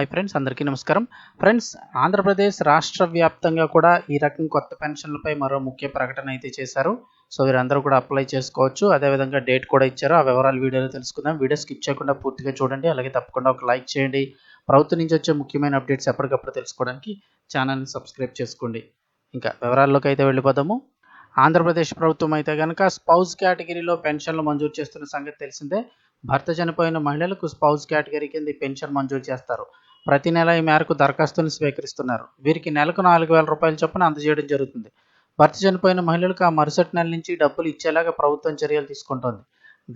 Hi friends అందరికీ నమస్కారం. Friends Andhra Pradesh రాష్ట్ర వ్యాప్తంగా కూడా ఈ రకం కొత్త పెన్షన్లపై మరో ముఖ్య ప్రకటన అయితే చేశారు. సో వీరందరూ కూడా అప్లై చేసుకోవచ్చు. అదేవిధంగా డేట్ కూడా ఇచ్చారు. ఆ వివరాలు వీడియోలో తెలుసుకుందాం. వీడియో స్కిప్ చేయకుండా పూర్తిగా చూడండి. అలాగే తప్పకుండా ఒక లైక్ చేయండి. ప్రభుత్వం నుంచి వచ్చే ముఖ్యమైన అప్డేట్స్ ఎప్పటికప్పుడు తెలుసుకోవడానికి ఛానల్ని సబ్స్క్రైబ్ చేసుకోండి. ఇంకా వివరాల్లోకి అయితే వెళ్ళిపోదాము. ఆంధ్రప్రదేశ్ ప్రభుత్వం అయితే కనుక స్పౌజ్ కేటగిరీలో పెన్షన్లు మంజూరు చేస్తున్న సంగతి తెలిసిందే. భర్త చనిపోయిన మహిళలకు స్పౌజ్ కేటగిరీ కింద ఈ పెన్షన్ మంజూరు చేస్తారు. ప్రతి నెల ఈ మేరకు దరఖాస్తులను స్వీకరిస్తున్నారు. వీరికి నెలకు నాలుగు వేల రూపాయల చొప్పున అందజేయడం జరుగుతుంది. భర్త చనిపోయిన మహిళలకు ఆ మరుసటి నెల నుంచి డబ్బులు ఇచ్చేలాగా ప్రభుత్వం చర్యలు తీసుకుంటోంది.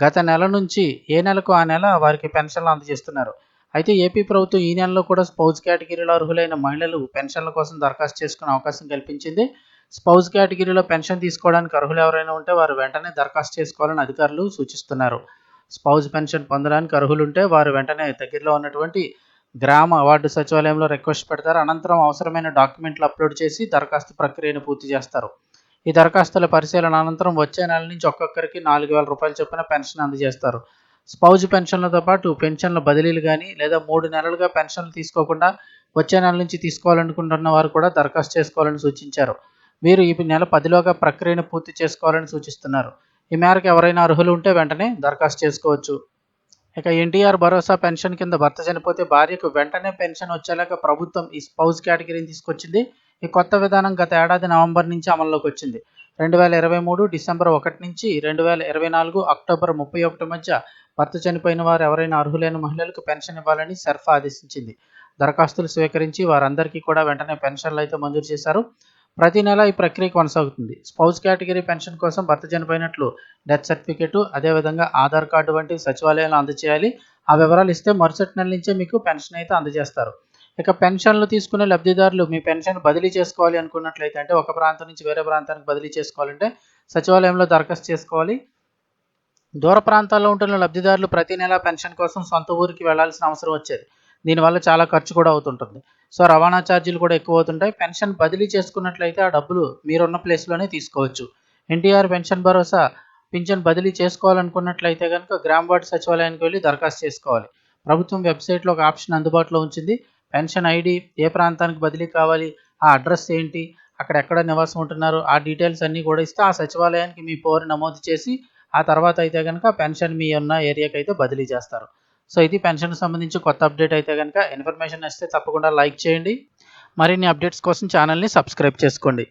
గత నెల నుంచి ఏ నెలకు ఆ నెల వారికి పెన్షన్లు అందజేస్తున్నారు. అయితే ఏపీ ప్రభుత్వం ఈ నెలలో కూడా స్పౌజ్ కేటగిరీలో అర్హులైన మహిళలు పెన్షన్ల కోసం దరఖాస్తు చేసుకునే అవకాశం కల్పించింది. స్పౌజ్ కేటగిరీలో పెన్షన్ తీసుకోవడానికి అర్హులు ఎవరైనా ఉంటే వారు వెంటనే దరఖాస్తు చేసుకోవాలని అధికారులు సూచిస్తున్నారు. స్పౌజ్ పెన్షన్ పొందడానికి అర్హులుంటే వారు వెంటనే దగ్గరలో ఉన్నటువంటి గ్రామ వార్డు సచివాలయంలో రిక్వెస్ట్ పెడతారు. అనంతరం అవసరమైన డాక్యుమెంట్లు అప్లోడ్ చేసి దరఖాస్తు ప్రక్రియను పూర్తి చేస్తారు. ఈ దరఖాస్తుల పరిశీలన అనంతరం వచ్చే నెల నుంచి ఒక్కొక్కరికి నాలుగు వేల రూపాయలు చొప్పున పెన్షన్ అందజేస్తారు. స్పౌజ్ పెన్షన్లతో పాటు పెన్షన్ల బదిలీలు కానీ లేదా మూడు నెలలుగా పెన్షన్లు తీసుకోకుండా వచ్చే నెల నుంచి తీసుకోవాలనుకుంటున్న వారు కూడా దరఖాస్తు చేసుకోవాలని సూచించారు. వీరు ఈ నెల పదిలోగా ప్రక్రియను పూర్తి చేసుకోవాలని సూచిస్తున్నారు. ఈ మేరకు ఎవరైనా అర్హులు ఉంటే వెంటనే దరఖాస్తు చేసుకోవచ్చు. ఇక ఎన్టీఆర్ భరోసా పెన్షన్ కింద భర్త చనిపోతే భార్యకు వెంటనే పెన్షన్ వచ్చేలాగా ప్రభుత్వం ఈ స్పౌజ్ కేటగిరీని తీసుకొచ్చింది. ఈ కొత్త విధానం గత ఏడాది నవంబర్ నుంచి అమల్లోకి వచ్చింది. రెండు వేల ఇరవై మూడు డిసెంబర్ ఒకటి నుంచి రెండు వేల ఇరవై నాలుగు అక్టోబర్ ముప్పై ఒకటి మధ్య భర్త చనిపోయిన వారు ఎవరైనా అర్హులైన మహిళలకు పెన్షన్ ఇవ్వాలని సర్ఫా ఆదేశించింది. దరఖాస్తులు స్వీకరించి వారందరికీ కూడా వెంటనే పెన్షన్లు అయితే మంజూరు చేశారు. ప్రతి నెల ఈ ప్రక్రియ కొనసాగుతుంది. స్పౌజ్ కేటగిరీ పెన్షన్ కోసం భర్త చనిపోయినట్లు డెత్ సర్టిఫికేటు అదేవిధంగా ఆధార్ కార్డు వంటి సచివాలయాలు అందజేయాలి ఆ వివరాలు ఇస్తే మరుసటి నెల నుంచే మీకు పెన్షన్ అయితే అందజేస్తారు. ఇక పెన్షన్లు తీసుకునే లబ్ధిదారులు మీ పెన్షన్ బదిలీ చేసుకోవాలి అనుకున్నట్లయితే అంటే ఒక ప్రాంతం నుంచి వేరే ప్రాంతానికి బదిలీ చేసుకోవాలంటే సచివాలయంలో దరఖాస్తు చేసుకోవాలి. దూర ప్రాంతాల్లో ఉంటున్న లబ్ధిదారులు ప్రతి నెల పెన్షన్ కోసం సొంత ఊరికి వెళ్ళాల్సిన అవసరం వచ్చేది. దీనివల్ల చాలా ఖర్చు కూడా అవుతుంటుంది. సో రవాణా ఛార్జీలు కూడా ఎక్కువ అవుతుంటాయి. పెన్షన్ బదిలీ చేసుకున్నట్లయితే ఆ డబ్బులు మీరున్న ప్లేస్లోనే తీసుకోవచ్చు. ఎన్టీఆర్ పెన్షన్ భరోసా పింఛన్ బదిలీ చేసుకోవాలనుకున్నట్లయితే కనుక గ్రామ వార్డు సచివాలయానికి వెళ్ళి దరఖాస్తు చేసుకోవాలి. ప్రభుత్వం వెబ్సైట్లో ఒక ఆప్షన్ అందుబాటులో ఉంచింది. పెన్షన్ ఐడి ఏ ప్రాంతానికి బదిలీ కావాలి ఆ అడ్రస్ ఏంటి అక్కడ ఎక్కడ నివాసం ఉంటున్నారు ఆ డీటెయిల్స్ అన్నీ కూడా ఇస్తే ఆ సచివాలయానికి మీ పోరు నమోదు చేసి ఆ తర్వాత అయితే కనుక పెన్షన్ మీ ఉన్న ఏరియాకి అయితే బదిలీ చేస్తారు. సో ఇది పెన్షన్ సంబంధించి కొత్త అప్డేట్ అయితే కనుక ఇన్ఫర్మేషన్ వస్తే తప్పకుండా లైక్ చేయండి. మరిన్ని అప్డేట్స్ కోసం ఛానల్ని సబ్స్క్రైబ్ చేసుకోండి.